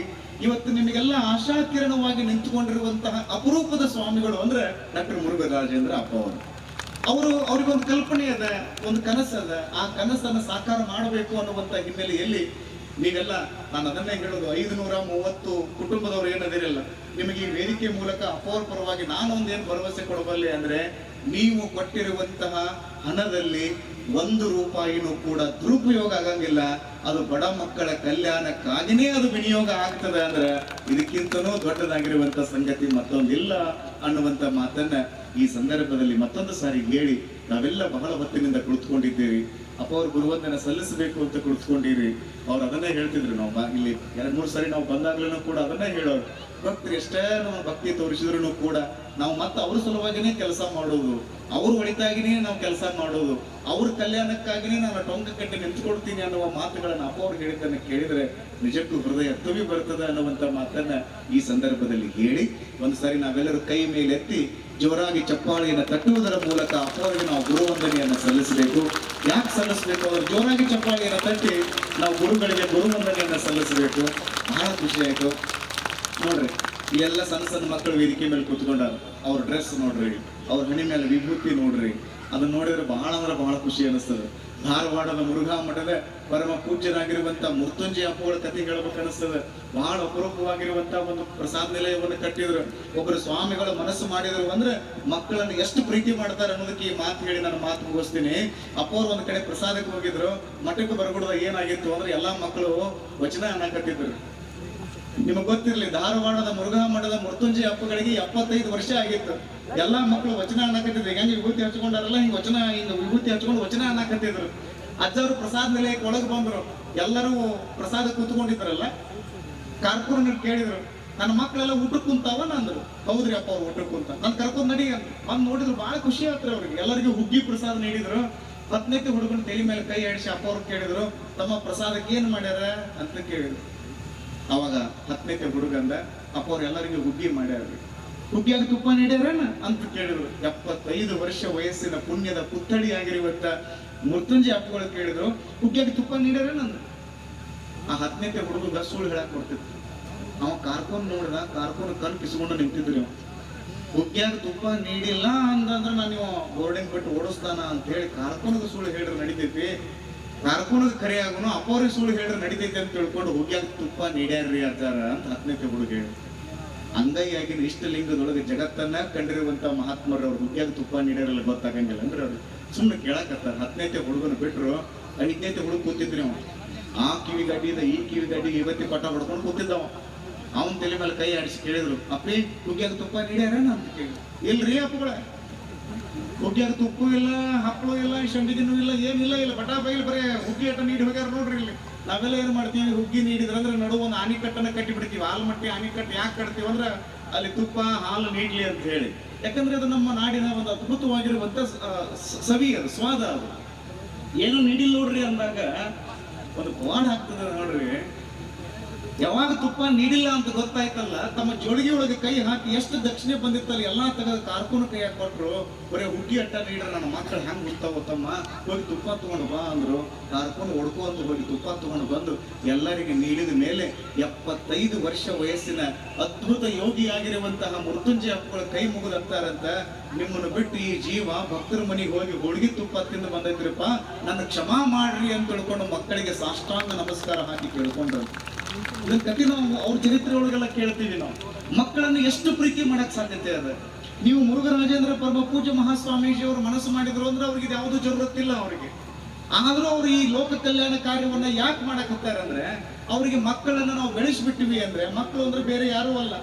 ಇವತ್ತು ನಿಮಗೆಲ್ಲ ಆಶಾಕಿರಣವಾಗಿ ನಿಂತುಕೊಂಡಿರುವಂತಹ ಅಪರೂಪದ ಸ್ವಾಮಿಗಳು ಅಂದ್ರೆ ಡಾಕ್ಟರ್ ಮುರುಘರಾಜೇಂದ್ರ ಅಪ್ಪ ಅವರು ಅವರು ಅವ್ರಿಗೊಂದು ಕಲ್ಪನೆ ಅದ, ಒಂದು ಕನಸದ ಆ ಕನಸನ್ನ ಸಾಕಾರ ಮಾಡಬೇಕು ಅನ್ನುವಂತ ಹಿನ್ನೆಲೆಯಲ್ಲಿ ನೀವೆಲ್ಲ, ನಾನು ಅದನ್ನೇ ಹೇಳೋದು ಐದು ನೂರ ಮೂವತ್ತು ಕುಟುಂಬದವರು ಏನದಿರಲ್ಲ ನಿಮಗೆ ಈ ವೇದಿಕೆ ಮೂಲಕ ಅಪೋರ್ ಪರವಾಗಿ ನಾನು ಒಂದೇನು ಭರವಸೆ ಕೊಡಬಲ್ಲೆ ಅಂದ್ರೆ ನೀವು ಕೊಟ್ಟಿರುವಂತಹ ಹಣದಲ್ಲಿ ಒಂದು ರೂಪಾಯಿನೂ ಕೂಡ ದುರುಪಯೋಗ ಆಗಂಗಿಲ್ಲ. ಅದು ಬಡ ಮಕ್ಕಳ ಕಲ್ಯಾಣಕ್ಕಾಗಿನೇ ಅದು ವಿನಿಯೋಗ ಆಗ್ತದೆ ಅಂದ್ರೆ ಇದಕ್ಕಿಂತನೂ ದೊಡ್ಡದಾಗಿರುವಂತ ಸಂಗತಿ ಮತ್ತೊಂದಿಲ್ಲ ಅನ್ನುವಂತ ಮಾತನ್ನ ಈ ಸಂದರ್ಭದಲ್ಲಿ ಮತ್ತೊಂದು ಸಾರಿ ಹೇಳಿ, ನಾವೆಲ್ಲ ಬಹಳ ಹೊತ್ತಿನಿಂದ ಕುಳಿತುಕೊಂಡಿದ್ದೀರಿ. ಅಪ್ಪ ಅವ್ರ ಗುರುವಂದನ ಸಲ್ಲಿಸಬೇಕು ಅಂತ ಕುಳಿತುಕೊಂಡಿರಿ. ಅವ್ರು ಅದನ್ನೇ ಹೇಳ್ತಿದ್ರು ನಾವು ಇಲ್ಲಿ ಎರಡು ಮೂರು ಸಾರಿ ನಾವು ಬಂದಾಗ್ಲೂ ಕೂಡ ಅದನ್ನೇ ಹೇಳೋರು. ಭಕ್ತರು ಎಷ್ಟೇ ನಾವು ಭಕ್ತಿ ತೋರಿಸಿದ್ರು ಕೂಡ ನಾವು ಮತ್ತೆ ಅವ್ರ ಸಲುವಾಗಿನೇ ಕೆಲಸ ಮಾಡೋದು. ಅವ್ರ ಒಳಿತಾಗಿನೇ ನಾವು ಕೆಲಸ ಮಾಡೋದು. ಅವ್ರ ಕಲ್ಯಾಣಕ್ಕಾಗಿನೇ ನಾನು ಟೊಂಕ ಕಟ್ಟಿ ನಿಂತ್ಕೊಡ್ತೀನಿ ಅನ್ನುವ ಮಾತುಗಳನ್ನು ಅಪ್ಪ ಅವ್ರು ಹೇಳಿದ್ದನ್ನ ಕೇಳಿದ್ರೆ ನಿಜಕ್ಕೂ ಹೃದಯ ತುಂಬಿ ಬರ್ತದೆ ಅನ್ನುವಂತ ಮಾತನ್ನ ಈ ಸಂದರ್ಭದಲ್ಲಿ ಹೇಳಿ. ಒಂದು ಸಾರಿ ನಾವೆಲ್ಲರೂ ಕೈ ಮೇಲೆ ಎತ್ತಿ ಜೋರಾಗಿ ಚಪ್ಪಾಳೆಯನ್ನು ತಟ್ಟುವುದರ ಮೂಲಕ ಅಪ್ಪವರಿಗೆ ನಾವು ಗುರುವಂದನೆಯನ್ನು ಸಲ್ಲಿಸಬೇಕು. ಯಾಕೆ ಸಲ್ಲಿಸಬೇಕು? ಅವರು ಜೋರಾಗಿ ಚಪ್ಪಾಳೆಯನ್ನು ತಟ್ಟಿ ನಾವು ಗುರುಗಳಿಗೆ ಗುರುವಂದನೆಯನ್ನು ಸಲ್ಲಿಸಬೇಕು. ಬಹಳ ಖುಷಿ ಆಯಿತು. ನೋಡ್ರಿ, ಈ ಎಲ್ಲ ಸಣ್ಣ ಸಣ್ಣ ಮಕ್ಕಳು ವೇದಿಕೆ ಮೇಲೆ ಕೂತ್ಕೊಂಡಾರ. ಅವ್ರ ಡ್ರೆಸ್ ನೋಡ್ರಿ, ಅವ್ರ ಹಣಿ ಮೇಲೆ ವಿಭೂತಿ ನೋಡ್ರಿ. ಅದನ್ನ ನೋಡಿದ್ರೆ ಬಹಳ ಅಂದ್ರೆ ಬಹಳ ಖುಷಿ ಅನಿಸ್ತದೆ ಧಾರವಾಡದ ಮುರುಘಾ ಮಠದ ಪರಮ ಪೂಜ್ಯರಾಗಿರುವಂತ ಮೃತ್ಯುಂಜಯ ಅಪ್ಪುಗಳ ಕಥೆ ಹೇಳ್ಬೇಕು ಅನಿಸ್ತದೆ. ಬಹಳ ಅಪರೂಪವಾಗಿರುವಂತ ಒಂದು ಪ್ರಸಾದ ನಿಲಯವನ್ನು ಕಟ್ಟಿದ್ರು. ಒಬ್ಬರು ಸ್ವಾಮಿಗಳು ಮನಸ್ಸು ಮಾಡಿದ್ರು ಅಂದ್ರೆ ಮಕ್ಕಳನ್ನು ಎಷ್ಟು ಪ್ರೀತಿ ಮಾಡ್ತಾರೆ ಅನ್ನೋದಕ್ಕೆ ಈ ಮಾತು ಹೇಳಿ ನಾನು ಮಾತು ಮುಗಿಸ್ತೀನಿ. ಅಪ್ಪವ್ರು ಒಂದ್ ಕಡೆ ಪ್ರಸಾದಕ್ಕೆ ಹೋಗಿದ್ರು. ಮಠಕ್ಕೆ ಬರಗುಡ್ದ ಏನಾಗಿತ್ತು ಅಂದ್ರೆ ಎಲ್ಲಾ ಮಕ್ಕಳು ವಚನ ಅನ್ನಕತ್ತಿದ್ರು ನಿಮಗೆ ಗೊತ್ತಿರಲಿ, ಧಾರವಾಡದ ಮುರುಘಾ ಮಠದ ಮೃತ್ಯುಂಜಯ ಅಪ್ಪಗಳಿಗೆ ಎಪ್ಪತ್ತೈದು ವರ್ಷ ಆಗಿತ್ತು. ಎಲ್ಲಾ ಮಕ್ಕಳು ವಚನ ಅನ್ನಕತ್ತಿದ್ರು ಹೆಂಗೆ ವಿಭೂತಿ ಹಚ್ಕೊಂಡಾರಲ್ಲ, ಹಿಂಗ್ ವಚನ, ಹಿಂಗ ವಿಭೂತಿ ಹಚ್ಕೊಂಡು ವಚನ ಅನ್ನಕತ್ತಿದ್ರು ಅಜ್ಜವರು ಪ್ರಸಾದ ನಿಲಯಕ್ಕೆ ಒಳಗೆ ಬಂದ್ರು. ಎಲ್ಲರೂ ಪ್ರಸಾದ ಕೂತ್ಕೊಂಡಿದ್ರಲ್ಲ, ಕಾರ್ಪೂರ್ನ ಕೇಳಿದ್ರು. ನನ್ನ ಮಕ್ಕಳೆಲ್ಲ ಊಟಕ್ಕೆ ಕುಂತಾವ ನಂದ್ರು ಹೌದ್ರಿ ಅಪ್ಪ, ಅವ್ರು ಊಟಕ್ಕೆ ಕುಂತ ನನ್ ಕರ್ಕೊಂಡ್ ನಡಿ ಅಂದ್ರು. ಬಂದ್ ನೋಡಿದ್ರು ಬಹಳ ಖುಷಿ ಆತ್ರಿ ಅವ್ರಿಗೆ. ಎಲ್ಲರಿಗೂ ಹುಗ್ಗಿ ಪ್ರಸಾದ ನೀಡಿದ್ರು. ಹತ್ತನೇತಿ ಹುಡುಗನ ತಲೆ ಮೇಲೆ ಕೈ ಆಡಿಸಿ ಅಪ್ಪ ಅವ್ರು ಕೇಳಿದ್ರು, ತಮ್ಮ ಪ್ರಸಾದಕ್ಕೆ ಏನ್ ಮಾಡ್ಯಾರ? ಅಂತ ಕೇಳಿದ್ರು. ಅವಾಗ ಹತ್ತನೇತೆ ಹುಡುಗಂದ ಅಪ್ಪ ಅವ್ರು ಎಲ್ಲರಿಗೂ ಹುಗ್ಗಿ ಮಾಡ್ಯಾರ್ರಿ. ಹುಗ್ಗಿಯಾಗ ತುಪ್ಪ ನೀಡ್ಯಾರೇನ? ಅಂತ ಕೇಳಿದ್ರು. ಎಪ್ಪತ್ತೈದು ವರ್ಷ ವಯಸ್ಸಿನ ಪುಣ್ಯದ ಪುತ್ಥಳಿ ಆಗಿರುವಂತ ಮೃತ್ಯುಂಜಯ ಅಪ್ಪಗಳು ಕೇಳಿದ್ರು, ಹುಗ್ಗಿಯಾಗ ತುಪ್ಪ ನೀಡ್ಯಾರೇನ? ಅಂದ್ರು. ಆ ಹತ್ತನೇ ಹುಡುಗ ಸುಳ್ಳು ಹೇಳಕ್ ಕೊಡ್ತಿತ್ತು ಅವ ಕಾರ್ಕೊಂಡ್ ನೋಡಿದ ಕಾರ್ಕೊಂಡ್ ಕಣ್ ಕಿಸ್ಕೊಂಡು ನಿಂತಿದ್ರಿ ಹುಗ್ಗಿಯಾಗ ತುಪ್ಪ ನೀಡಿಲ್ಲ ಅಂತಂದ್ರೆ ನಾನು ನೀವು ಬೋರ್ಡಿಂಗ್ ಬಿಟ್ಟು ಓಡಿಸ್ತಾನ ಅಂತ ಹೇಳಿ ಕಾರ್ಕೊಂಡ್ ಸುಳ್ಳು ಹೇಳಿದ್ರೆ ನಡಿತೈತಿ. ಕಾರ್ಕೊಂಡ್ ಕರೆ ಆಗುನು ಅಪ್ಪವ್ರಿಗೆ ಸುಳ್ಳು ಹೇಳಿದ್ರೆ ನಡಿತೈತಿ ಅಂತ ತಿಳ್ಕೊಂಡು ಹುಗ್ಗಿಯಾಗ ತುಪ್ಪ ನೀಡ್ಯಾರ್ರಿ ಅಂತಾರ? ಅಂತ ಹತ್ತನೇ ಹುಡುಗ ಹೇಳಿ ಅಂಗೈಯಾಗಿನ ಇಷ್ಟಲಿಂಗದೊಳಗೆ ಜಗತ್ತನ್ನ ಕಂಡಿರುವಂತ ಮಹಾತ್ಮರು ಅವ್ರು ಹುಗ್ಗಿಯಾಗ ತುಪ್ಪ ನೀಡ್ಯಾರಲ್ಲ ಗೊತ್ತಾಗಂಗಿಲ್ಲ? ಅಂದ್ರೆ ಅವ್ರು ಸುಮ್ಮನೆ ಕೇಳಕತ್ತಾರ. ಹತ್ತನೇತೆ ಹುಡುಗನ ಬಿಟ್ರು ಐದನೇತೆ ಹುಡುಗ ಕೂತಿದ್ರಿ ಅವ. ಆ ಕಿವಿ ಗಡ್ಡಿಯಿಂದ ಈ ಕಿವಿ ಗಡ್ಡಿಗೆ ಇವತ್ತಿ ಪಟ್ಟ ಹೊಡ್ಕೊಂಡು ಕೂತಿದ್ದವ. ಅವನ್ ತಲೆ ಮೇಲೆ ಕೈ ಆಡಿಸಿ ಕೇಳಿದ್ರು, ಅಪ್ಪಿ ಹುಗ್ಗಿಯಾಗ ತುಪ್ಪ ನೀಡ್ಯಾರ ಅಂತ ಕೇಳಿ ಇಲ್ರಿ ಅಪ್ಪಗಳ. ಹುಗ್ಗಿಯಾಗ ತುಪ್ಪು ಇಲ್ಲ, ಹಪ್ಪಳು ಇಲ್ಲ ಶಂಡಿಗಿನೂ ಇಲ್ಲ ಏನಿಲ್ಲ ಇಲ್ಲ ಬಟಾ ಬೈಲ್ ಬರೇ ಹುಗ್ಗಿ ಅಟ್ಟ ನೀಡಿ ಹೋಗ್ಯಾರ ನೋಡ್ರಿ ಇಲ್ಲಿ. ನಾವೆಲ್ಲ ಏನ್ ಮಾಡ್ತೀವಿ, ಹುಗ್ಗಿ ನೀಡಿದ್ರಂದ್ರೆ ನಡುವ ಒಂದು ಆನಿಕಟ್ಟನ್ನ ಕಟ್ಟಿ ಬಿಡ್ತೀವಿ ಮಟ್ಟಿ ಆನಿಕಟ್ಟು ಯಾಕೆ ಕಟ್ತೀವಿ ಅಂದ್ರೆ ಅಲ್ಲಿ ತುಪ್ಪ, ಹಾಲು ನೀಡ್ಲಿ ಅಂತ ಹೇಳಿ. ಯಾಕಂದ್ರೆ ಅದು ನಮ್ಮ ನಾಡಿನ ಒಂದು ಅದ್ಭುತವಾಗಿರುವಂತ ಸವಿ ಅದು, ಸ್ವಾದ ಅದು. ಏನು ನೀಡಿಲ್ಲ ನೋಡ್ರಿ ಅಂದಾಗ ಒಂದು ಬಾಡ್ ಹಾಕ್ತದೆ ನೋಡ್ರಿ. ಯಾವಾಗ ತುಪ್ಪ ನೀಡಿಲ್ಲ ಅಂತ ಗೊತ್ತಾಯ್ತಲ್ಲ, ತಮ್ಮ ಜೋಳಿಗೆ ಒಳಗೆ ಕೈ ಹಾಕಿ ಎಷ್ಟು ದಕ್ಷಿಣೆ ಬಂದಿತ್ತಲ್ಲ, ಎಲ್ಲಾ ತೆಗೆದು ಕಾರ್ಕೂನ ಕೈ ಕೊಟ್ರು, ಬರೀ ಹುಟ್ಟಿ ಅಟ್ಟ ನೀಡ್ರ ನನ್ನ ಮಕ್ಕಳು ಹೆಂಗ್ ಹುಡ್ತಾವ ತಮ್ಮ ಹೋಗಿ ತುಪ್ಪ ತಗೊಂಡು ಬಾ ಅಂದ್ರು, ಕಾರ್ಕೂನ್ ಹೊಡ್ಕೊಂತ ಹೋಗಿ ತುಪ್ಪ ತಗೊಂಡು ಬಂದು ಎಲ್ಲರಿಗೆ ನೀಡಿದ ಮೇಲೆ ಎಪ್ಪತ್ತೈದು ವರ್ಷ ವಯಸ್ಸಿನ ಅದ್ಭುತ ಯೋಗಿಯಾಗಿರುವಂತಹ ಮೃತ್ಯುಂಜಯ ಅಪ್ಪಗಳ ಕೈ ಮುಗಿದಂತಾರಂತ ನಿಮ್ಮನ್ನು ಬಿಟ್ಟು ಈ ಜೀವ ಭಕ್ತರ ಮನೆಗೆ ಹೋಗಿ ಹೋಳಿಗೆ ತುಪ್ಪ ತಿಂದು ಬಂದೈತ್ರಿಪ್ಪ. ನನ್ನ ಕ್ಷಮಾ ಮಾಡ್ರಿ ಅಂತ ತಿಳ್ಕೊಂಡು ಮಕ್ಕಳಿಗೆ ಸಾಷ್ಟಾಂಗ ನಮಸ್ಕಾರ ಹಾಕಿ ಕೇಳ್ಕೊಂಡ್ರು. ಇದನ್ನ ನಾವು ಅವ್ರ ಚರಿತ್ರೆ ಒಳಗೆಲ್ಲ ಕೇಳ್ತೀವಿ ನಾವು. ಮಕ್ಕಳನ್ನು ಎಷ್ಟು ಪ್ರೀತಿ ಮಾಡಕ್ ಸಾಧ್ಯತೆ ಅದ ನೀವು ಮುರುಘರಾಜೇಂದ್ರ ಪರಮ ಪೂಜ್ಯ ಮಹಾಸ್ವಾಮೀಜಿ ಅವರು ಮನಸ್ಸು ಮಾಡಿದ್ರು ಅಂದ್ರೆ ಅವ್ರಿಗೆ ಯಾವುದು ಜರುರತ್ತಿಲ್ಲ ಅವರಿಗೆ. ಆದ್ರೂ ಅವ್ರು ಈ ಲೋಕ ಕಲ್ಯಾಣ ಕಾರ್ಯವನ್ನ ಯಾಕೆ ಮಾಡಕತ್ತಾರೆ ಅಂದ್ರೆ, ಅವರಿಗೆ ಮಕ್ಕಳನ್ನ ನಾವು ಬೆಳೆಸ್ಬಿಟ್ಟಿವಿ ಅಂದ್ರೆ ಮಕ್ಕಳು ಅಂದ್ರೆ ಬೇರೆ ಯಾರೂ ಅಲ್ಲ.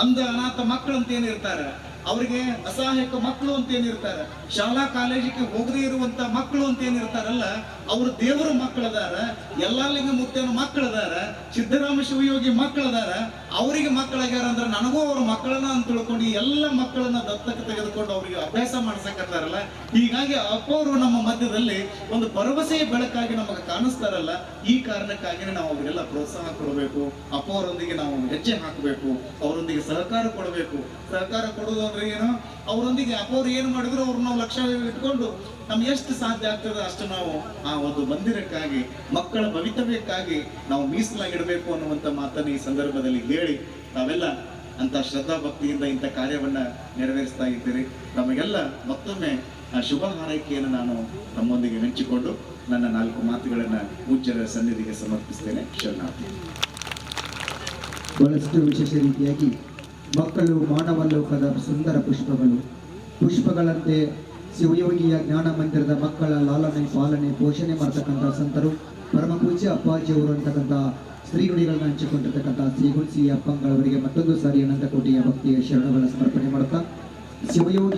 ಅಂದ ಅನಾಥ ಮಕ್ಕಳು ಅಂತ ಏನಿರ್ತಾರೆ ಅವರಿಗೆ ಅಸಹಾಯಕ ಮಕ್ಕಳು ಅಂತ ಏನಿರ್ತಾರೆ ಶಾಲಾ ಕಾಲೇಜಿಗೆ ಹೋಗದೇ ಇರುವಂತ ಮಕ್ಕಳು ಅಂತ ಏನಿರ್ತಾರಲ್ಲ ಅವರು ದೇವರ ಮಕ್ಕಳದಾರ ಎಲ್ಲಾಲಿಂಗ ಮುತ್ತೇನ ಮಕ್ಕಳದಾರ ಸಿದ್ದರಾಮ ಶಿವಯೋಗಿ ಮಕ್ಕಳದಾರ ಅವರಿಗೆ ಮಕ್ಕಳಾಗ್ಯಾರ ಅಂದ್ರೆ ನನಗೂ ಅವ್ರ ಮಕ್ಕಳನ್ನ ಅಂತ ತಿಳ್ಕೊಂಡು ಎಲ್ಲ ಮಕ್ಕಳನ್ನ ದತ್ತಕ್ಕೆ ತೆಗೆದುಕೊಂಡು ಅವರಿಗೆ ಅಭ್ಯಾಸ ಮಾಡ್ಸಕತ್ತಾರಲ್ಲ? ಹೀಗಾಗಿ ಅಪ್ಪವರು ನಮ್ಮ ಮಧ್ಯದಲ್ಲಿ ಒಂದು ಭರವಸೆಯ ಬೆಳಕಾಗಿ ನಮಗೆ ಕಾಣಿಸ್ತಾರಲ್ಲ, ಈ ಕಾರಣಕ್ಕಾಗಿನೇ ನಾವು ಅವರಿಗೆಲ್ಲ ಪ್ರೋತ್ಸಾಹ ಕೊಡಬೇಕು. ಅಪ್ಪವರೊಂದಿಗೆ ನಾವು ಹೆಜ್ಜೆ ಹಾಕಬೇಕು, ಅವರೊಂದಿಗೆ ಸಹಕಾರ ಕೊಡಬೇಕು. ಸಹಕಾರ ಕೊಡೋದು ಅಂದ್ರೆ ಏನು? ಅವರೊಂದಿಗೆ ಅಪ್ಪವ್ರು ಏನು ಮಾಡಿದ್ರು ಅವ್ರು ನಾವು ಲಕ್ಷ್ಯ ಇಟ್ಕೊಂಡು ನಮ್ಗೆ ಎಷ್ಟು ಸಾಧ್ಯ ಆಗ್ತದೆ ಅಷ್ಟು ನಾವು ಆ ಒಂದು ಮಂದಿರಕ್ಕಾಗಿ, ಮಕ್ಕಳ ಭವಿತವ್ಯಕ್ಕಾಗಿ ನಾವು ಮೀಸಲಾಗಿಡಬೇಕು ಅನ್ನುವಂಥ ಮಾತನ್ನು ಈ ಸಂದರ್ಭದಲ್ಲಿ ಹೇಳಿ ತಾವೆಲ್ಲ ಅಂತ ಶ್ರದ್ಧಾ ಭಕ್ತಿಯಿಂದ ಇಂಥ ಕಾರ್ಯವನ್ನ ನೆರವೇರಿಸ್ತಾ ಇದ್ದೀರಿ. ನಮಗೆಲ್ಲ ಮತ್ತೊಮ್ಮೆ ಆ ಶುಭ ಹಾರೈಕೆಯನ್ನು ನಾನು ತಮ್ಮೊಂದಿಗೆ ಹಂಚಿಕೊಂಡು ನನ್ನ ನಾಲ್ಕು ಮಾತುಗಳನ್ನು ಪೂಜ್ಯರ ಸನ್ನಿಧಿಗೆ ಸಮರ್ಪಿಸ್ತೇನೆ. ಶರಣಾರ್ಥಿ. ಬಹಳಷ್ಟು ವಿಶೇಷ ರೀತಿಯಾಗಿ ಮಕ್ಕಳು ಮಾನವ ಲೋಕದ ಸುಂದರ ಪುಷ್ಪಗಳು. ಪುಷ್ಪಗಳಂತೆ ಶಿವಯೋಗಿಯ ಜ್ಞಾನ ಮಂದಿರದ ಮಕ್ಕಳ ಲಾಲನೆ, ಪಾಲನೆ, ಪೋಷಣೆ ಮಾಡತಕ್ಕಂಥ ಸಂತರು, ಪರಮ ಪೂಜ್ಯ ಅಪ್ಪಾಜಿಯವರು ಅಂತಕ್ಕಂಥ ಶ್ರೀಗುಡಿಗಳನ್ನ ಹಂಚಿಕೊಂಡಿರ್ತಕ್ಕಂಥ ಶ್ರೀ ಹುಣಸಿ ಅಪ್ಪಂಗಳವರಿಗೆ ಮತ್ತೊಂದು ಸಾರಿ ಅನಂತ ಕೋಟಿಯ ಭಕ್ತಿಯ ಶರಣಗಳ ಸಮರ್ಪಣೆ ಮಾಡುತ್ತಾ ಶಿವಯೋಗಿ